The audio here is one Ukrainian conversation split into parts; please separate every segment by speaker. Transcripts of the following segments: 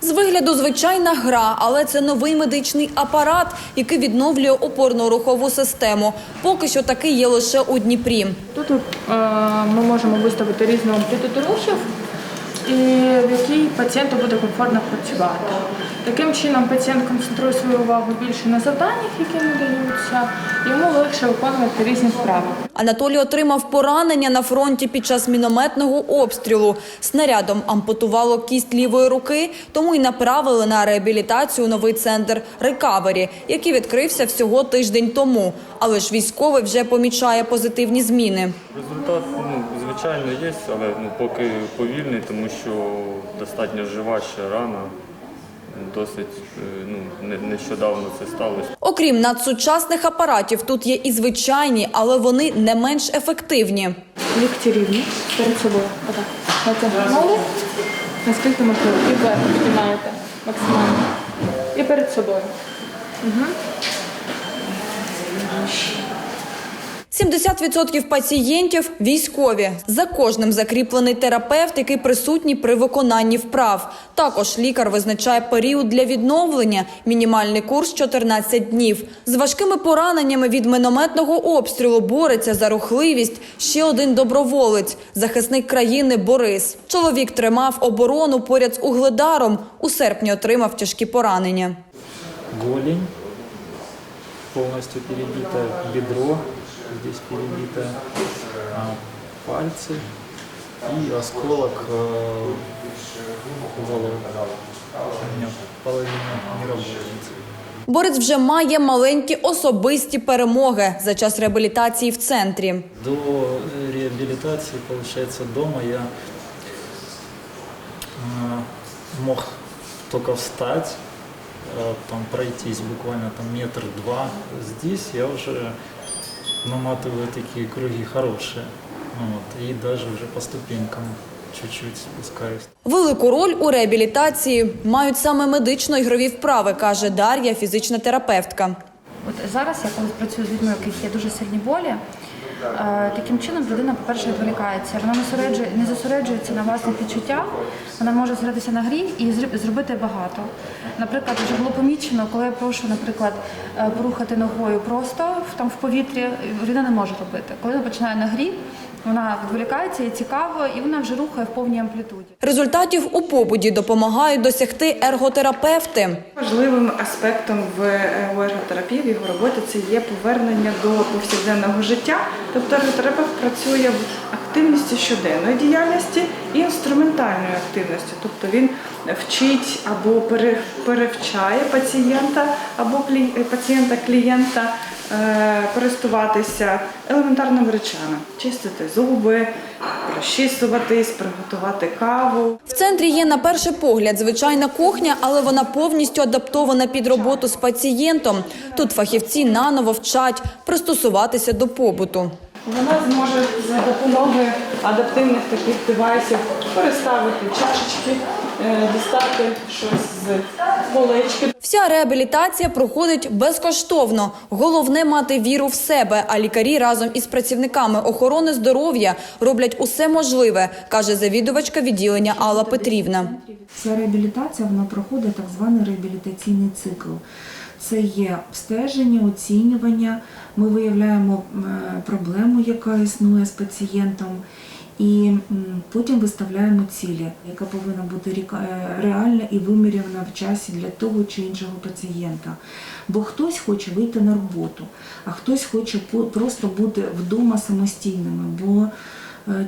Speaker 1: З вигляду звичайна гра, але це новий медичний апарат, який відновлює опорно-рухову систему. Поки що такий є лише у Дніпрі.
Speaker 2: Тут е, ми можемо виставити різну амплітуду рухів, в якій пацієнту буде комфортно працювати. Таким чином пацієнт концентрує свою увагу більше на завданнях, які йому даються, йому легше виконувати різні вправи.
Speaker 1: Анатолій отримав поранення на фронті під час мінометного обстрілу. Снарядом ампутувало кість лівої руки, тому й направили на реабілітацію новий центр «Рекавері», який відкрився всього тиждень тому. Але ж військовий вже помічає позитивні зміни.
Speaker 3: Результат, ну, звичайно, є, але ну, поки повільний, тому що достатньо жива ще рана. Досить е, ну, нещодавно це сталося.
Speaker 1: Окрім надсучасних апаратів, тут є і звичайні, але вони не менш ефективні.
Speaker 2: Лікті рівні перед собою. Отак. Натягнули. Наскільки можливо. І вверх піднімаєте максимально. І перед собою.
Speaker 1: 70% пацієнтів військові. За кожним закріплений терапевт, який присутній при виконанні вправ. Також лікар визначає період для відновлення. Мінімальний курс 14 днів. З важкими пораненнями від минометного обстрілу бореться за рухливість ще один доброволець, захисник країни Борис. Чоловік тримав оборону поряд з угледаром. У серпні отримав тяжкі поранення.
Speaker 4: голень полностью перебита, бедро здесь перебито, а, пальцы и осколок э, в голову. У меня половина не работает.
Speaker 1: Борець вже має маленькі особисті перемоги за час реабілітації в центрі.
Speaker 4: До э, реабилитации, получается, дома я э, мог только встать, э, там пройтись буквально там метр-два. Здесь я уже наматываю такие круги хорошие. Ну Вот, и даже уже по ступенькам чуть-чуть спускаюсь.
Speaker 1: Велику роль у реабілітації мають саме медично-ігрові вправи, каже Дар'я, фізична терапевтка.
Speaker 5: От зараз я коли працюю з людьми, у яких є дуже сильні болі, е, таким чином людина, по-перше, відволікається. Вона не зосереджує- зосереджується на власних відчуттях, вона може зосередитися на грі і зробити багато. Наприклад, вже було помічено, коли я прошу, наприклад, е, порухати ногою просто там в повітрі, людина не може робити. Коли вона починає на грі, вона відволікається, і цікаво, і вона вже рухає в повній амплітуді.
Speaker 1: Результатів у побуді допомагають досягти ерготерапевти.
Speaker 6: Важливим аспектом в е, ерготерапії в його роботі це є повернення до повсякденного життя. Тобто ерготерапевт працює в активності щоденної діяльності і інструментальної активності. Тобто він вчить або перевчає пацієнта або пацієнта клієнта е, користуватися елементарними речами: чистити зуби, розчісуватись, приготувати каву.
Speaker 1: В центрі є на перший погляд звичайна кухня, але вона повністю адаптована під роботу з пацієнтом. Тут фахівці наново вчать пристосуватися до побуту.
Speaker 6: Вона зможе за допомогою адаптивних таких девайсів переставити чашечки, е, дістати щось з полички.
Speaker 1: Вся реабілітація проходить безкоштовно. Головне мати віру в себе. А лікарі разом із працівниками охорони здоров'я роблять усе можливе, каже завідувачка відділення Алла Петрівна.
Speaker 7: Ця реабілітація вона проходить так званий реабілітаційний цикл. Це є обстеження, оцінювання. Ми виявляємо е, проблему, яка існує з пацієнтом, і потім виставляємо цілі, яка повинна бути е, реальна і вимірювана в часі для того чи іншого пацієнта. Бо хтось хоче вийти на роботу, а хтось хоче просто бути вдома самостійними. бо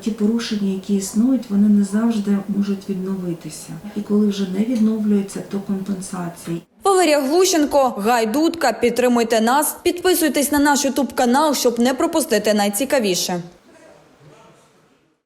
Speaker 7: ті порушення, які існують, вони не завжди можуть відновитися. І коли вже не відновлюються, то компенсації.
Speaker 1: Валерія Глущенко, Гайдутка, Підтримуйте нас, підписуйтесь на наш ютуб канал, щоб не пропустити найцікавіше.